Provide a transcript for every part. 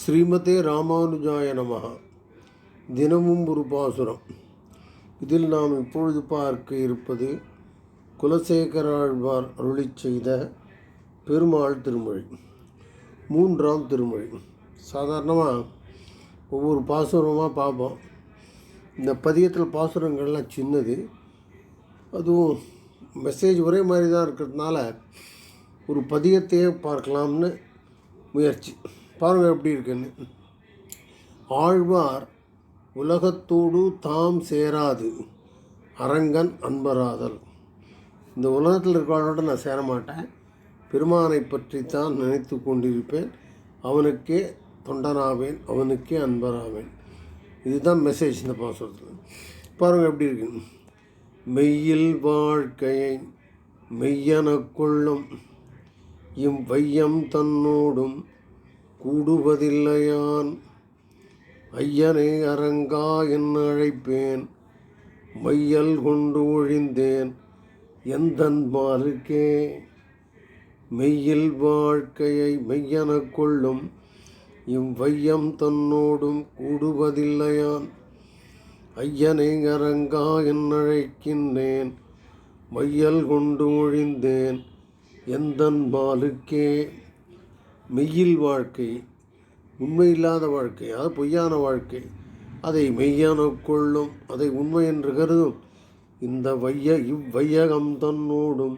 ஸ்ரீமதே ராமானுஜாய நமக தினமும் ஒரு பாசுரம். இதில் நாம் இப்பொழுது பார்க்க இருப்பது குலசேகராழ்வார் அருளி செய்த பெருமாள் திருமொழி. மூன்றாம் திருமொழி. சாதாரணமாக ஒவ்வொரு பாசுரமாக பார்ப்போம். இந்த பதியத்தில் பாசுரங்கள்லாம் சின்னது. அதுவும் மெசேஜ் ஒரே மாதிரி தான் இருக்கிறதுனால ஒரு பதியத்தையே பார்க்கலாம்னு முயற்சி. பாருங்கள் எப்படி இருக்குன்னு. ஆழ்வார் உலகத்தோடு தாம் சேராது அரங்கன் அன்பராதல். இந்த உலகத்தில் இருக்கிறவனோட நான் சேரமாட்டேன். பெருமானை பற்றி தான் நினைத்து கொண்டிருப்பேன். அவனுக்கே தொண்டனாவேன் அவனுக்கே அன்பராவேன். இதுதான் மெசேஜ் இந்த பாசுரத்தில். பாருங்கள் எப்படி இருக்கு மெய்யில் வாழ்க்கையை மெய்யன கொள்ளும் இம் வையம் தன்னோடும் கூடுவதில்லையான். ஐயனை அரங்கா என்ன அழைப்பேன்? மையல் கொண்டு ஒழிந்தேன். எந்தன் மாலுக்கே மெய்யில் வாழ்க்கையை மெய்யெனக் கொள்ளும் இவ்வையம் தன்னோடும் கூடுவதில்லையான். ஐயனை அரங்கா என்னழைக்கின்றேன் மையல் கொண்டு ஒழிந்தேன். எந்தன் மாலுக்கே மெய்யில் வாழ்க்கை உண்மையில்லாத வாழ்க்கை அது பொய்யான வாழ்க்கை. அதை மெய்யான கொள்ளும் அதை உண்மை என்று கருதும். இந்த வைய இவ்வையகம் தன்னோடும்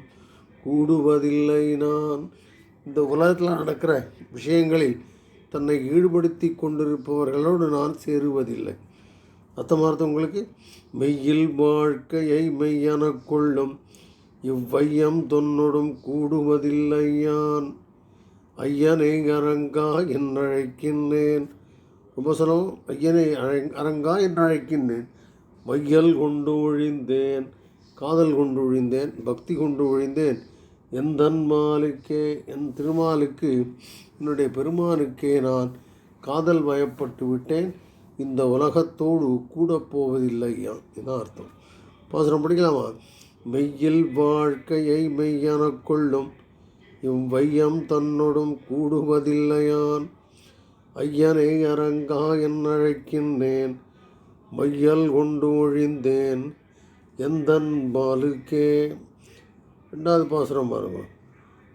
கூடுவதில்லை நான். இந்த உலகத்தில் நடக்கிற விஷயங்களில் தன்னை ஈடுபடுத்தி கொண்டிருப்பவர்களோடு நான் சேருவதில்லை. அர்த்தமார்த்தம் உங்களுக்கு? மெய்யில் வாழ்க்கையை மெய்யென கொள்ளும் இவ்வையம் தொன்னொடும் கூடுவதில்லையான் ஐயனை அரங்கா என்றழைக்கின்றேன். உபசனம் ஐயனை அழை அரங்கா என்றழைக்கின்றேன். மையல் கொண்டு ஒழிந்தேன் காதல் கொண்டு ஒழிந்தேன் பக்தி கொண்டு ஒழிந்தேன். எந்தன் மாலுக்கே என் திருமாலுக்கு என்னுடைய பெருமானுக்கே நான் காதல் வயப்பட்டு விட்டேன். இந்த உலகத்தோடு கூட போவதில்லையா இதுதான் அர்த்தம்? பாசுரம் படிக்கலாமா? மெய்யில் வாழ்க்கையை மெய்யான கொள்ளும் இவ்வையம் தன்னொடும் கூடுவதில்லையான். ஐயனை அரங்கா என் அழைக்கின்றேன் மையல் கொண்டு ஒழிந்தேன். எந்தன் பாலுக்கே. ரெண்டாவது பாசுரம் பாருங்க.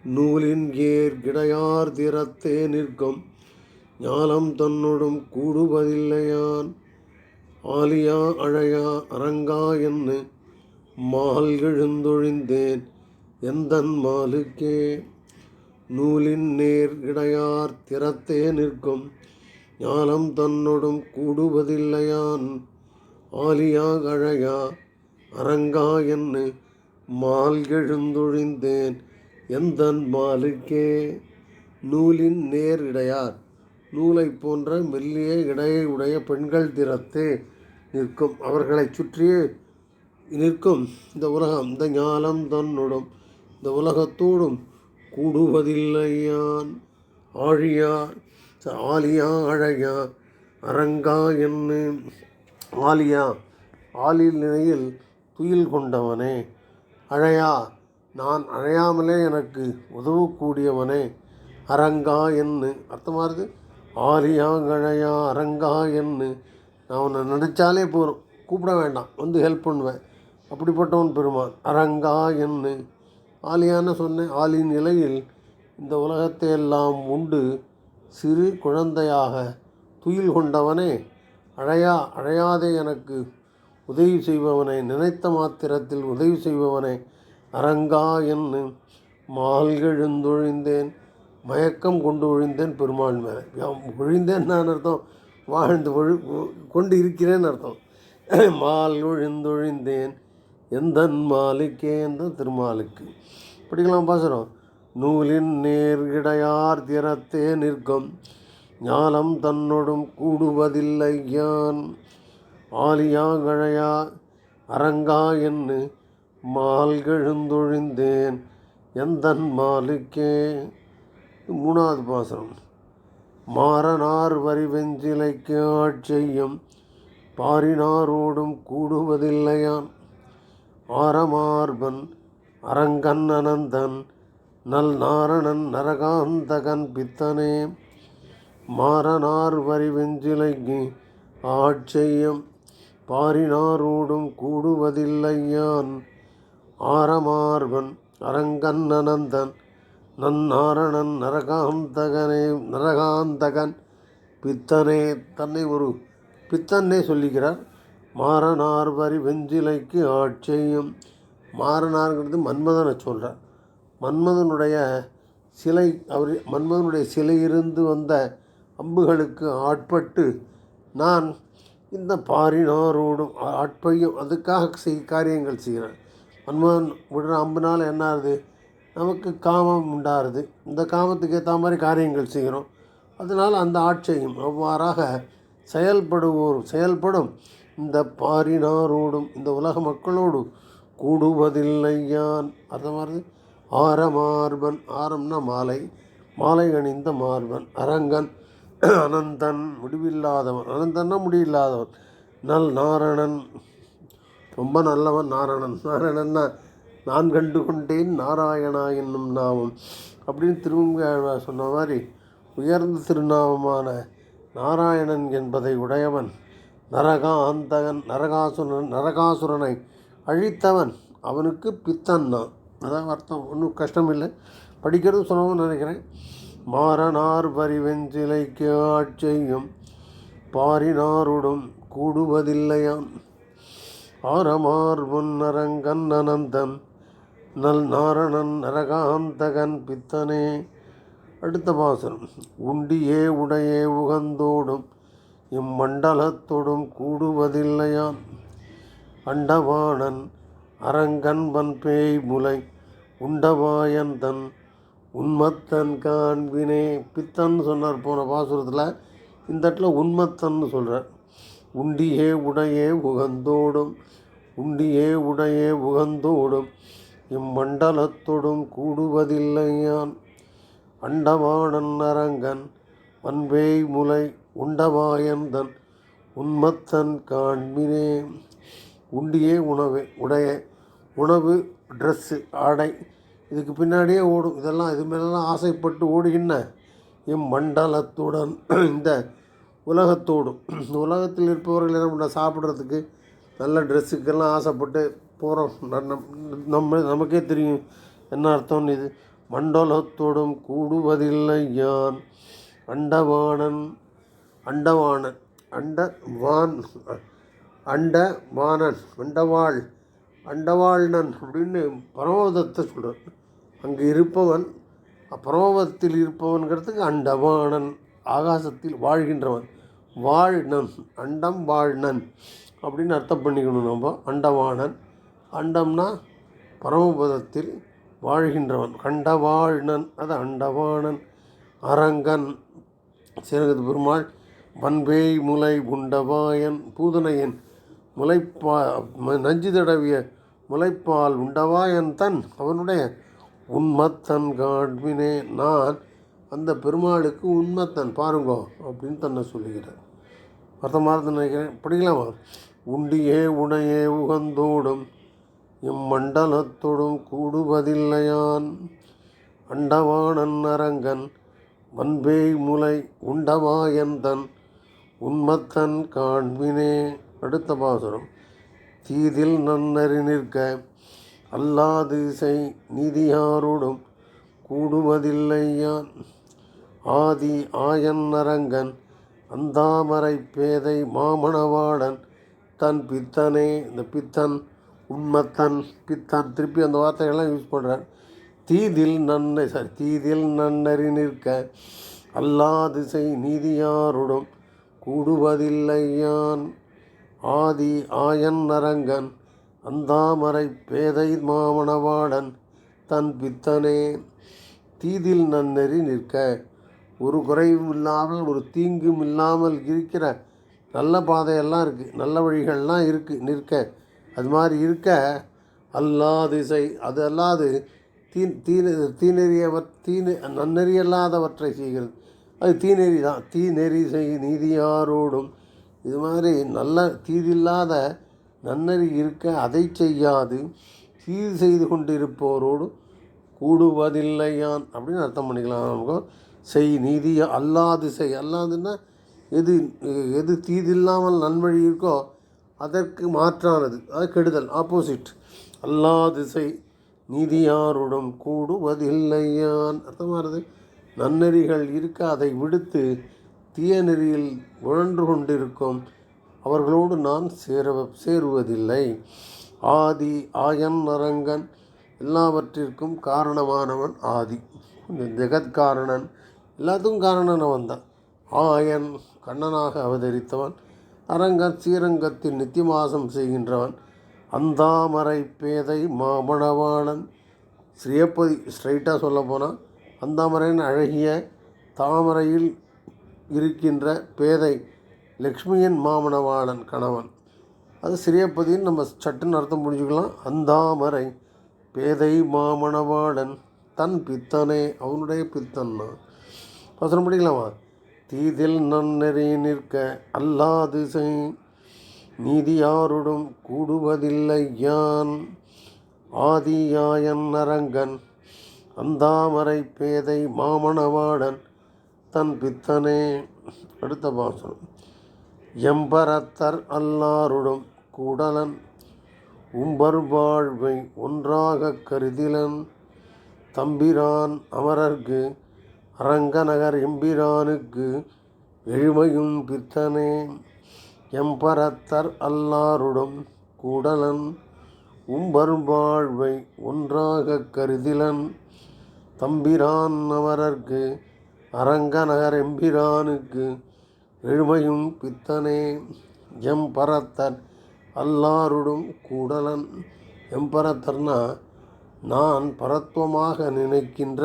நூலின் ஏர் கிடையார் திறத்தே நிற்கும். ஞானம் தன்னொடும் கூடுவதில்லையான். ஆலியா அழையா அரங்கா என்று மால் எழுந்தொழிந்தேன். எந்தன் மாலுக்கே நூலின் நேர் இடையார் திறத்தே நிற்கும். ஞானம் தன்னொடும் கூடுவதில்லையான். ஆலியா கழையா அரங்கா என்று மால் எழுந்தொழிந்தேன் எந்தன் மாலுக்கே? நூலின் நேர் இடையார் நூலை போன்ற மெல்லிய இடையை உடைய பெண்கள் திறத்தே நிற்கும். அவர்களை சுற்றியே நிற்கும் இந்த உலகம் இந்த ஞானம் தன்னுடும் இந்த உலகத்தோடும் கூடுவதில்லையான். ஆழியா ஆலியா அழகா அரங்கா என்று. ஆலியா ஆலில் நிலையில் துயில் கொண்டவனே. அழையா நான் அழையாமலே எனக்கு உதவக்கூடியவனே. அரங்கா என்று. அர்த்தமாகுது ஆலியா அழையா அரங்கா என்று. நான் உன்னை நினச்சாலே போகிறோம் கூப்பிட வேண்டாம். வந்து ஹெல்ப் பண்ணுவேன். அப்படிப்பட்டவன் பெருமான். அரங்கா என்று. ஆலியான சொன்னேன். ஆலின் நிலையில் இந்த உலகத்தையெல்லாம் உண்டு. சிறு குழந்தையாக துயில் கொண்டவனே அழையா அழையாதே எனக்கு உதவி செய்பவனை நினைத்த மாத்திரத்தில் உதவி செய்பவனை அரங்கா என்று மால்கெழுந்தொழிந்தேன் மயக்கம் கொண்டு ஒழிந்தேன் பெருமாள் மேலே. ஒழிந்தேன் நான் அர்த்தம் வாழ்ந்து ஒழு கொண்டு இருக்கிறேன்னு அர்த்தம். மால் ஒழிந்தொழிந்தேன் எந்தன் மாலுக்கேந்த திருமாலுக்கு? இப்படிக்கெல்லாம் பாசுறோம். நூலின் நேர்கிடையார் திறத்தே நிற்கும். ஞானம் தன்னோடும் கூடுவதில்லை யான் ஆலியா கழையா அரங்கா என்று மால்கெழுந்தொழிந்தேன் எந்தன் மாலுக்கே மூணாவது பாசனம் மாறனார் வரி வெஞ்சிலைக்கு ஆட்சியும் பாரினாரோடும் கூடுவதில்லையான். ஆரமார்பன் அரங்கன் அனந்தன் நல் நாரணன் நரகாந்தகன் பித்தனே. மாறனார் வரி வெஞ்சிலைக்கு ஆட்செய்யம் பாரினாரோடும் கூடுவதில்லையான். ஆரமார்வன் அரங்கன்னனந்தன் நன்னாரணன் நரகாந்தகனே நரகாந்தகன் பித்தனே. தன்னை ஒரு பித்தன்னே சொல்லிக்கிறார். மாறனார் வரி வெஞ்சிலைக்கு ஆட்செய்யும் மாறனார்ங்கிறது மன்மதனை சொல்கிறார் மன்மதனுடைய சிலை அவர் மன்மதனுடைய சிலையிலிருந்து வந்த அம்புகளுக்கு ஆட்பட்டு நான் இந்த பாரினாரோடும் ஆட்பையும் அதுக்காக செய் காரியங்கள் செய்கிறேன் மன்மதன் விடுற அம்புனால் என்ன ஆகுது நமக்கு காமம் உண்டாருது இந்த காமத்துக்கு ஏற்ற மாதிரி காரியங்கள் செய்கிறோம். அதனால் அந்த ஆட்சியும் அவ்வாறாக செயல்படுவோர் செயல்படும். இந்த பாரினாரோடும் இந்த உலக மக்களோடு கூடுவதில்லையான். அது மாதிரி ஆரமார்பன் ஆரம்னா மாலை மாலை அணிந்த மார்பன் அரங்கன் அனந்தன் முடிவில்லாதவன். அனந்தன்னா முடிவில்லாதவன் நல் நாரணன். ரொம்ப நல்லவன் நாரணன். நாராயணன்னா நான் கண்டு கொண்டேன் நாராயணா என்னும் நாமம். அப்படின்னு திருவங்க சொன்ன மாதிரி உயர்ந்த திருநாமமான நாராயணன் என்பதை உடையவன். நரகாந்தகன் நரகாசுரன் நரகாசுரனை அழித்தவன் அவனுக்கு பித்தன்னா அதான் அர்த்தம். ஒன்றும் கஷ்டம் இல்லை படிக்கிறது சொல்லணும்னு நினைக்கிறேன். மாறனார் பரிவெஞ்சிலைக்கு ஆட்செய்யும் பாரினாருடும் கூடுவதில்லையான் ஆரமார் முன்னரங்கன் அனந்தன் நல் நாரணன் நரகாந்தகன் பித்தனே. அடுத்த பாசனம் உண்டியே உடையே உகந்தோடும் இம்மண்டலத்தொடும் கூடுவதில்லையான் அண்டவாணன் அரங்கன்பன் பேய் முலை உண்டவாயன் தன் உன்மத்தன் காண்பினே. பித்தன் சொன்னார் போன பாசுரத்தில் இந்த இடத்துல உன்மத்தன்னு சொல்கிறார் உண்டியே உடையே உகந்தோடும் உண்டியே உடையே உகந்தோடும் இம்மண்டலத்தோடும் கூடுவதில்லையான். அண்டவாணன் அரங்கன் வன்பேய் முலை உண்டமாயந்தன் உண்மத்தன் காண்மினே உண்டியே உணவு உடைய உணவு ட்ரெஸ்ஸு ஆடை. இதுக்கு பின்னாடியே ஓடும். இதெல்லாம் இது மேலெல்லாம் ஆசைப்பட்டு ஓடுகின்ற இம்மண்டலத்துடன் இந்த உலகத்தோடும். இந்த உலகத்தில் இருப்பவர்கள் என்ன பண்ண சாப்பிட்றதுக்கு நல்ல ட்ரெஸ்ஸுக்கெல்லாம் ஆசைப்பட்டு போகிறோம் நம்ம நமக்கே தெரியும் என்ன அர்த்தம்னு இது. மண்டலத்தோடும் கூடுவதில்லை யான் அண்டவாணன் அண்டவாணன் அண்ட வான் அண்ட வாணன் அண்டவாள் அண்டவாள்னன் அப்படின்னு பரமபதத்தை சொல்கிறார் அங்கே இருப்பவன் பரமபதத்தில் இருப்பவன்கிறதுக்கு அண்டவாணன் ஆகாசத்தில் வாழ்கின்றவன். வாழ்நன் அண்டம் வாழ்நன் அப்படின்னு அர்த்தம் பண்ணிக்கணும் நம்ம. அண்டவாணன் அண்டம்னா பரமபதத்தில் வாழ்கின்றவன். கண்டவாழ்நன் அது அண்டவாணன் அரங்கன் சிறகது பெருமாள் வன்பேய் முலை உண்டவாயன் பூதனையன் முளைப்பா நஞ்சு தடவிய முளைப்பால் உண்டவாயன் தன் அவனுடைய உண்மத்தன் காண்பினே நான் அந்த பெருமாளுக்கு உண்மத்தன். பாருங்கோ அப்படின்னு தன்னை சொல்லுகிறார். வருத்தமாக நினைக்கிறேன். படிக்கலாமா? உண்டியே உடையே உகந்தோடும் இம்மண்டலத்தோடும் கூடுவதில்லையான். அண்டவாணன் அரங்கன் வன்பேய் முலை உண்டவாயந்தன் உன்மத்தன் காண்பினே. அடுத்த பாசுரம். தீதில் நன்னறி நிற்க அல்லாது செய் நீதியாரோடும் கூடுவதில்லையான். ஆதி ஆயன் அரங்கன் அந்தாமரை பேதை மாமணவாடன் தன் பித்தனே. இந்த பித்தன் உண்மத்தன் பித்தன். திருப்பி அந்த வார்த்தைகள்லாம் யூஸ் பண்ணுறார் தீதில் நன்னை சாரி தீதில் நன்னறி நிற்க அல்லாதிசை நீதியாருடும் கூடுவதில்லையான். ஆதி ஆயன் அரங்கன் அந்தாமரை பேதை மாமணவாடன் தன் பித்தனே. தீதில் நன்னெறி நிற்க ஒரு குறைவும் இல்லாமல் ஒரு தீங்கும் இல்லாமல் இருக்கிற நல்ல பாதையெல்லாம் இருக்குது நல்ல வழிகள்லாம் இருக்குது நிற்க. அது மாதிரி இருக்க அல்லாதிசை அது அல்லாது தீ தீ தீநெறியவர் தீ நன்னெறியல்லாதவற்றை செய்கிறது. அது தீநெறி தான். தீநெறி செய் நீதியாரோடும். இது மாதிரி நல்ல தீதில்லாத நன்னறி இருக்க அதை செய்யாது. தீது செய்து கொண்டிருப்போரோடு கூடுவதில்லையான். அப்படின்னு அர்த்தம் பண்ணிக்கலாம் நமக்கு. செய் நீதி அல்லாது செய். அல்லாதுன்னா எது எது தீதில்லாமல் நன்வழி இருக்கோ அதற்கு மாற்றானது. அது கெடுதல் ஆப்போசிட் அல்லாது செய் நீதியாருடன் கூடுவதில்லையான். அர்த்தமாகிறது நன்னெறிகள் இருக்க அதை விடுத்து தீய நெறியில் உழன்று கொண்டிருக்கும். அவர்களோடு நான் சேர சேருவதில்லை. ஆதி ஆயன் அரங்கன் எல்லாவற்றிற்கும் காரணமானவன் ஆதி. ஜெகத்காரணன் எல்லாத்துக்கும் காரணன் அவன் தான் ஆயன் கண்ணனாக அவதரித்தவன் அரங்கன் ஸ்ரீரங்கத்தில் நித்தியமாசம் செய்கின்றவன் அந்தாமரை பேதை மாமணவாளன் ஸ்ரீயப்பதி ஸ்ட்ரைட்டாக சொல்ல போனால் அந்தாமரையின் அழகிய தாமரையில் இருக்கின்ற பேதை லக்ஷ்மியின் மாமணவாளன் கணவன். அது சிறியப்பதின்னு நம்ம சட்டுன்னு அர்த்தம் புரிஞ்சுக்கலாம். அந்தாமரை பேதை மாமணவாளன் தன் பித்தனே அவனுடைய பித்தன்னா. வசனம் படிக்கலாமா? தீதில் நன்னெறி நிற்க அல்லாது செய். நீதியாருடும் கூடுவதில்லை யான் ஆதியாயன் அரங்கன் அந்தாமரை பேதை மாமணவாடன் தன் பித்தனே. அடுத்த பாசனம் எம்பரத்தர் அல்லாருடும் கூடலன் உம்பர் வாழ்வை ஒன்றாகக் கருதிலன். தம்பிரான் அமரர்க்கு அரங்கநகர் எம்பிரானுக்கு எழுமையும் பித்தனே. எம்பரத்தர் அல்லாருடும் கூடலன் உம்பர் வாழ்வை ஒன்றாகக் கருதிலன். தம்பிரான் அவரர்க்கு அரங்கநகர் எம்பிரானுக்கு எழுமையும் பித்தனே எம்பரத்தர் அல்லாருடும் கூடலன். எம்பரத்தர்னா நான் பரத்துவமாக நினைக்கின்ற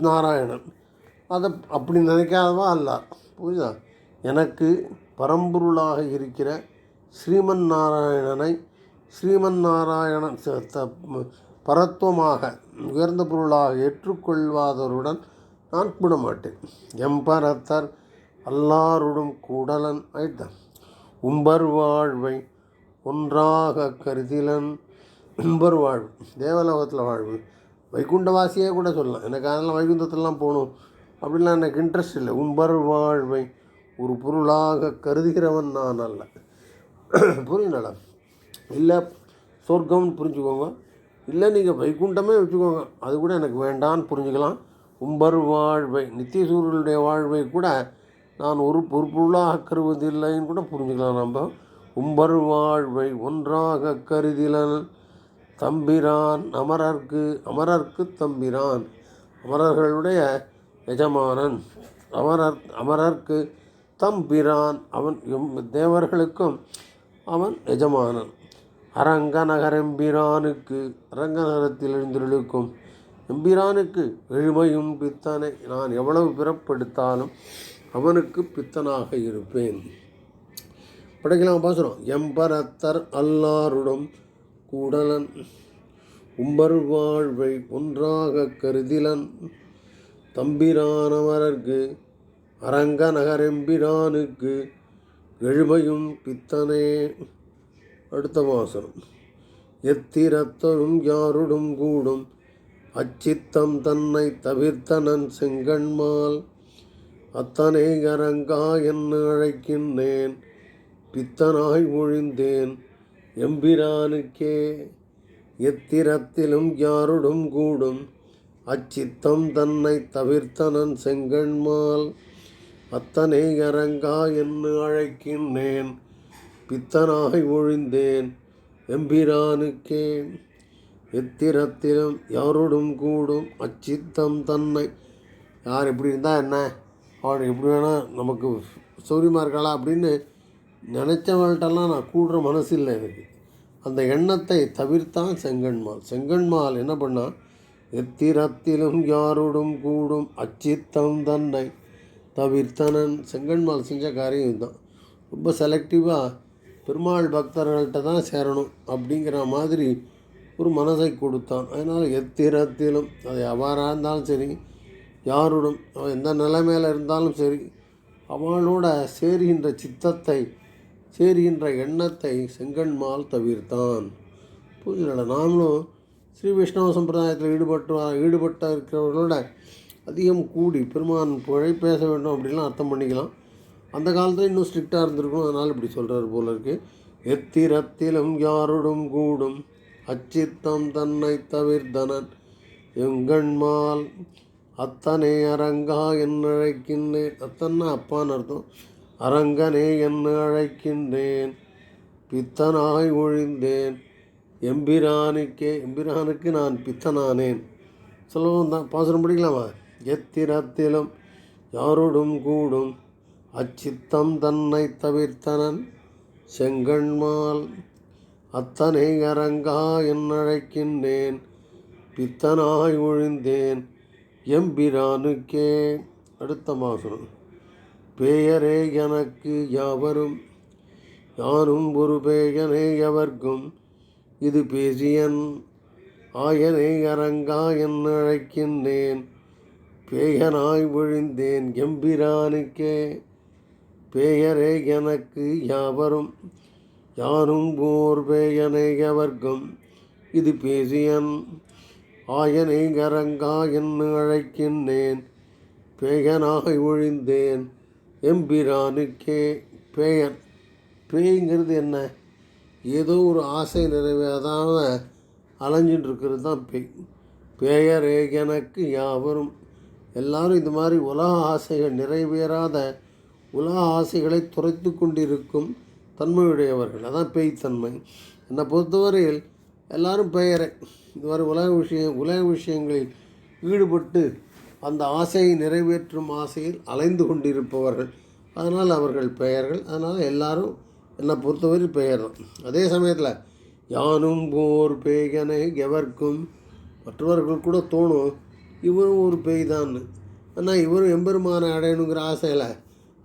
நாராயணன். அதை அப்படி நினைக்காதவா அல்லார். புரியுதா? எனக்கு பரம்பொருளாக இருக்கிற ஸ்ரீமன் நாராயணனை ஸ்ரீமன் நாராயணன் பரத்துவமாக உயர்ந்த பொருளாக ஏற்றுக்கொள்வாதவருடன் நான் விடமாட்டேன் எம்பரத்தர் அல்லாருடும் கூடலன் ஆயிட்டான் உம்பர் வாழ்வை ஒன்றாக கருதிலன். உம்பர் வாழ்வு தேவலோகத்தில் வாழ்வு. வைகுண்டவாசியே கூட சொல்லலாம். எனக்கு அதெல்லாம் வைகுந்தத்திலலாம் போகணும் அப்படிலாம் எனக்கு இன்ட்ரெஸ்ட் இல்லை. உம்பர் வாழ்வை ஒரு பொருளாக கருதுகிறவன் நான் அல்ல. புரியுங்களா இல்லை சொர்க்கம்னு புரிஞ்சுக்கோங்க. இல்லை நீங்கள் வைகுண்டமே வச்சுக்கோங்க. அது கூட எனக்கு வேண்டான்னு புரிஞ்சுக்கலாம். உம்பர் வாழ்வை நித்தியசூரியனுடைய வாழ்வை கூட நான் ஒரு பொறுப்புள்ளாக கருவதில்லைன்னு கூட புரிஞ்சுக்கலாம் நம்ம. உம்பர் வாழ்வை ஒன்றாக கருதிலன் தம்பிரான் அமரர்க்கு அமரர்க்கு தம்பிரான் அமரர்களுடைய எஜமானன் அமரர் அமரர்க்கு தம்பிரான் அவன் எம் தேவர்களுக்கும் அவன் எஜமானன். அரங்கநகரெம்பிரானுக்கு அரங்கநகரத்தில் எழுந்திருக்கும். எம்பிரானுக்கு எழுமையும் பித்தனை. நான் எவ்வளவு பிறப்படுத்தாலும் அவனுக்கு பித்தனாக இருப்பேன். படைக்கலாம் பாசுகிறோம் எம்பரத்தர் அல்லாருடன் கூடலன் உம்பர் வாழ்வை ஒன்றாக கருதிலன். தம்பிரானவரர்க்கு அரங்கநகரெம்பிரானுக்கு எழுமையும் பித்தனே. அடுத்த வாசனம் எத்திரத்தனும் யாருடும் கூடும். அச்சித்தம் தன்னை தவிர்த்தனன் செங்கண்மால் அத்தனை கரங்கா என்று அழைக்கின்றேன். பித்தனாய் ஒழிந்தேன் எம்பிரானுக்கே. எத்திரத்திலும் யாருடும் கூடும். அச்சித்தம் தன்னை தவிர்த்தனன் செங்கண்மால் அத்தனை கரங்கா என்று அழைக்கின்றேன். பித்தனாய் ஒழிந்தேன் எம்பிரானுக்கே எத்திரத்திலும் யாரோடும் கூடும் அச்சித்தம் தன்னை. யார் எப்படி இருந்தால் என்ன? அவன் எப்படி வேணால் நமக்கு சௌரியமாக இருக்காளா அப்படின்னு நினச்சவள்கிட்டலாம் நான் கூடுற மனசு இல்லை எனக்கு. அந்த எண்ணத்தை தவிர்த்தான் செங்கன்மால் செங்கன்மால் என்ன பண்ணால் எத்திரத்திலும் யாரோடும் கூடும் அச்சித்தம் தன்னை தவிர்த்தனன். செங்கன்மால் செஞ்ச காரியம் இதுதான். ரொம்ப செலக்டிவாக பெருமாள் பக்தர்கள்ட்ட தான் சேரணும் அப்படிங்கிற மாதிரி ஒரு மனதை கொடுத்தான். அதனால் எத்திரத்திலும் அது அவ்வாறாக இருந்தாலும் சரி யாருடன் அவன் எந்த நிலைமையில் இருந்தாலும் சரி அவளோட சேருகின்ற சித்தத்தை சேருகின்ற எண்ணத்தை செங்கன்மால் தவிர்த்தான். புரிஞ்சுல நாமளும் ஸ்ரீ வைஷ்ணவ சம்பிரதாயத்தில் ஈடுபட்டு ஈடுபட்ட இருக்கிறவர்களோட அதிகம் கூடி பெருமான் புகழை பேச வேண்டும் அப்படின்லாம் அர்த்தம் பண்ணிக்கலாம். அந்த காலத்தில் இன்னும் ஸ்ட்ரிக்டாக இருந்திருக்கும். அதனால் இப்படி சொல்கிறாரு போல இருக்கு. எத்திரத்திலும் யாருடும் கூடும். அச்சித்தம் தன்னை தவிர்த்தனன். எங்கண்மால் அத்தனை அரங்கா என்று அழைக்கின்றேன் அத்தன்னா அப்பான்னு அர்த்தம். அரங்கனே என்று அழைக்கின்றேன். பித்தனாய் ஒழிந்தேன். எம்பிரானுக்கே எம்பிரானுக்கு நான் பித்தனானேன். சொல்லவும் தான் பாசுரம் படிக்கலாமா? எத்திரத்திலும் யாரோடும் கூடும். அச்சித்தம் தன்னை தவிர்த்தனன் செங்கண்மால் அத்தனை அரங்கா என்னழைக்கின்றேன். பித்தனாய் ஒழிந்தேன் எம்பிரானுக்கே. அடுத்த மாசம் பேயரே எனக்கு யாவரும் யாரும் ஒரு பேயனே எவர்க்கும். இது பேசியன் ஆயனை அரங்கா என்னழைக்கின்றேன். பேயனாய் விழுந்தேன் எம்பிரானுக்கே. பெயரே எனக்கு யாவரும் யாரும் போர் பேயனை எவர்க்கும். இது பேசியன் ஆயனை கரங்கா என்று அழைக்கின்றேன். பேயனாய் ஒழிந்தேன் எம்பிரானுக்கே பேயன் பேய்ங்கிறது என்ன? ஏதோ ஒரு ஆசை நிறைவேறாத அலைஞ்சிட்டு இருக்கிறது தான் பேய். பேயரே எனக்கு யாவரும். எல்லாரும் இந்த மாதிரி உலக ஆசைகள் நிறைவேறாத உலக ஆசைகளை துரைத்து கொண்டிருக்கும் தன்மையுடையவர்கள். அதான் பேய்த்தன்மை. என்னை பொறுத்தவரையில் எல்லாரும் பெயரை. இதுவரை மாதிரி உலக விஷயம் உலக விஷயங்களில் ஈடுபட்டு அந்த ஆசையை நிறைவேற்றும் ஆசையில் அலைந்து கொண்டிருப்பவர்கள். அதனால் அவர்கள் பெயர்கள். அதனால் எல்லாரும் என்னை பொறுத்தவரை பெயர் தான் அதே சமயத்தில் யானும் போர் பேய்கனை எவர்க்கும்? மற்றவர்கள் கூட தோணும் இவரும் ஒரு பேய் தான்னு ஆனால் இவரும் எம்பெருமானை அடையணுங்கிற ஆசையில்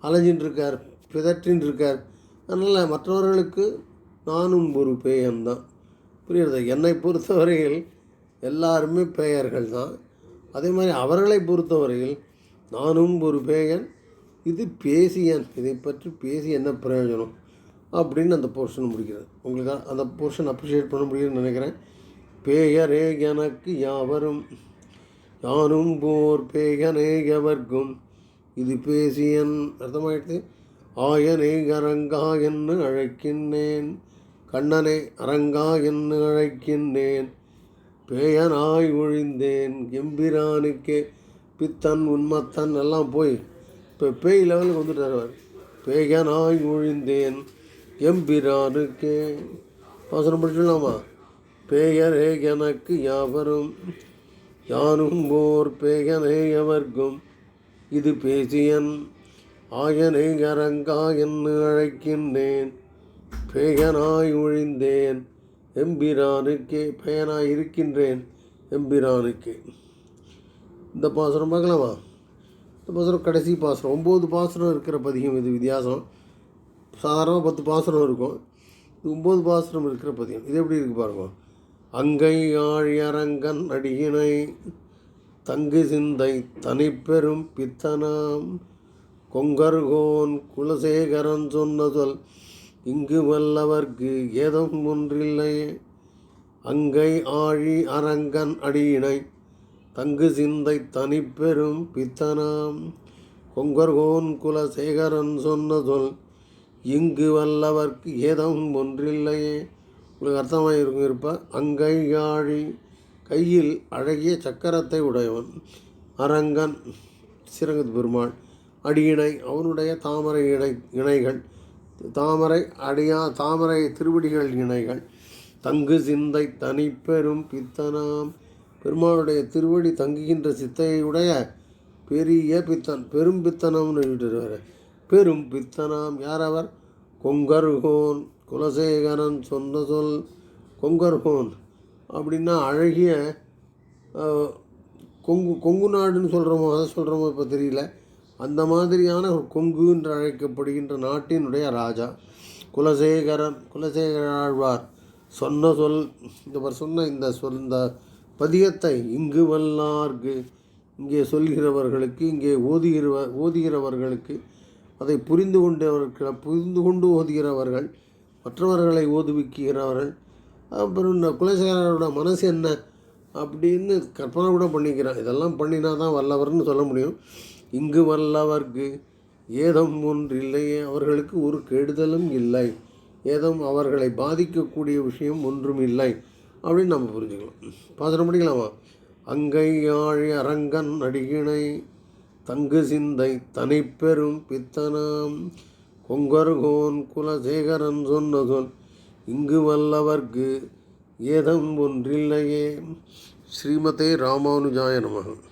அலைஞ்சின்னு இருக்கார் பிதற்றின்னு இருக்கார் அதனால் மற்றவர்களுக்கு நானும் ஒரு பேயம்தான் புரியுறது என்னை பொறுத்தவரையில் எல்லாருமே பேயர்கள் தான் அதே மாதிரி அவர்களை பொறுத்தவரையில் நானும் ஒரு பேயன். இது பேசியன் இதை பற்றி பேசி என்ன பிரயோஜனம் அப்படின்னு அந்த போர்ஷன் முடிக்கிறது. உங்களுக்கு அந்த போர்ஷன் அப்ரிஷியேட் பண்ண முடியும்னு நினைக்கிறேன். பேயரே எனக்கு யாவரும் யானும் போர் பேயனே எவர்க்கும். இது பேசியன் அர்த்தமாயிடுது ஆயனே அரங்கா என்று அழைக்கின்றேன். கண்ணனே அரங்கா என்று அழைக்கின்றேன். பேயனாய் ஒழிந்தேன். எம்பிரானுக்கே பித்தன் உண்மத்தன் எல்லாம் போய் இப்போ பேய் லெவலுக்கு வந்துட்டார் அவர். பேயனாய் ஒழிந்தேன். எம்பிரானுக்கே அவசரம் படிச்சுடலாமா பேயரே எனக்கு யாவரும் யானும் ஓர் பேயனே எவர்க்கும். இது பேசியன் ஆயனை கரங்கா என்று அழைக்கின்றேன். பேயனாய் ஒழிந்தேன் எம்பிரானுக்கே பெயனாய் இருக்கின்றேன் எம்பிரானுக்கே. இந்த பாசனம் பார்க்கலாமா? இந்த பாசனம் கடைசி பாசனம் ஒம்பது பாசனம் இருக்கிற பதிகம் இது வித்தியாசம். சாதாரணமாக பத்து பாசனம் இருக்கும். இது ஒம்பது பாசனம் இருக்கிற பதிகம். இது எப்படி இருக்கு பாருங்க. அங்கை ஆழியரங்கன் அடியினை தங்கு சிந்தை தனிப்பெரும் பித்தனாம். கொங்கர்கோன் குலசேகரன் சொன்ன சொல் இங்கு வல்லவர்க்கு ஏதம் ஒன்றில்லை. அங்கை ஆழி அரங்கன் அடியினை தங்கு சிந்தை தனிப்பெரும் பித்தனாம். கொங்கர்கோன் குலசேகரன் சொன்ன சொல் இங்கு வல்லவர்க்கு ஏதம் ஒன்றில்லையே உங்களுக்கு அர்த்தமாக இருக்கும் இருப்ப அங்கை யாழி கையில் அழகிய சக்கரத்தை உடையவன் அரங்கன் சிறங்கது பெருமாள் அடியிணை அவனுடைய தாமரை இணை இணைகள் தாமரை அடியா தாமரை திருவடிகள் இணைகள் தங்கு சிந்தை தனிப்பெரும் பித்தனாம். பெருமாளுடைய திருவடி தங்குகின்ற சித்தையுடைய பெரிய பித்தன் பெரும் பித்தனம்னு எழுதிட்டு பெரும் பித்தனாம் யார் அவர் கொங்கர்கோன் குலசேகரன் சொன்ன சொல் கொங்கர்கோன். அப்படின்னா அழகிய கொங்கு கொங்கு நாடுன்னு சொல்கிறோமோ அதை சொல்கிறோமோ இப்போ தெரியல. அந்த மாதிரியான ஒரு கொங்கு என்று அழைக்கப்படுகின்ற நாட்டினுடைய ராஜா குலசேகரன் குலசேகர ஆழ்வார் சொன்ன சொல் இந்த சொன்ன இந்த சொல் இந்த பதியத்தை இங்கு வல்லார்க்கு இங்கே சொல்கிறவர்களுக்கு இங்கே ஓதுகிறவர் ஓதுகிறவர்களுக்கு அதை புரிந்து கொண்டவர்கள் புரிந்து கொண்டு ஓதுகிறவர்கள் மற்றவர்களை ஓதுவிக்கிறவர்கள் அப்புறம் இந்த குலசேகரோட மனசு என்ன அப்படின்னு கற்பனை கூட பண்ணிக்கிறான். இதெல்லாம் பண்ணினா தான் வல்லவர்னு சொல்ல முடியும். இங்கு வல்லவர்க்கு ஏதம் ஒன்றில்லையே அவர்களுக்கு ஒரு கெடுதலும் இல்லை. ஏதம் அவர்களை பாதிக்கக்கூடிய விஷயம் ஒன்றும் இல்லை. அப்படின்னு நம்ம புரிஞ்சுக்கலாம். பாசனம் படிக்கலாமா? அங்கை யாழி அரங்கன் அடிகிணை தங்கு சிந்தை தனிப்பெரும் பித்தனாம். கொங்கர்கோன் குலசேகரன் சொன்ன சொல் இங்கு வல்லவர்க்கு ஏதம் ஒன்றில்லையே. ஸ்ரீமதே ராமானுஜாய நமகம்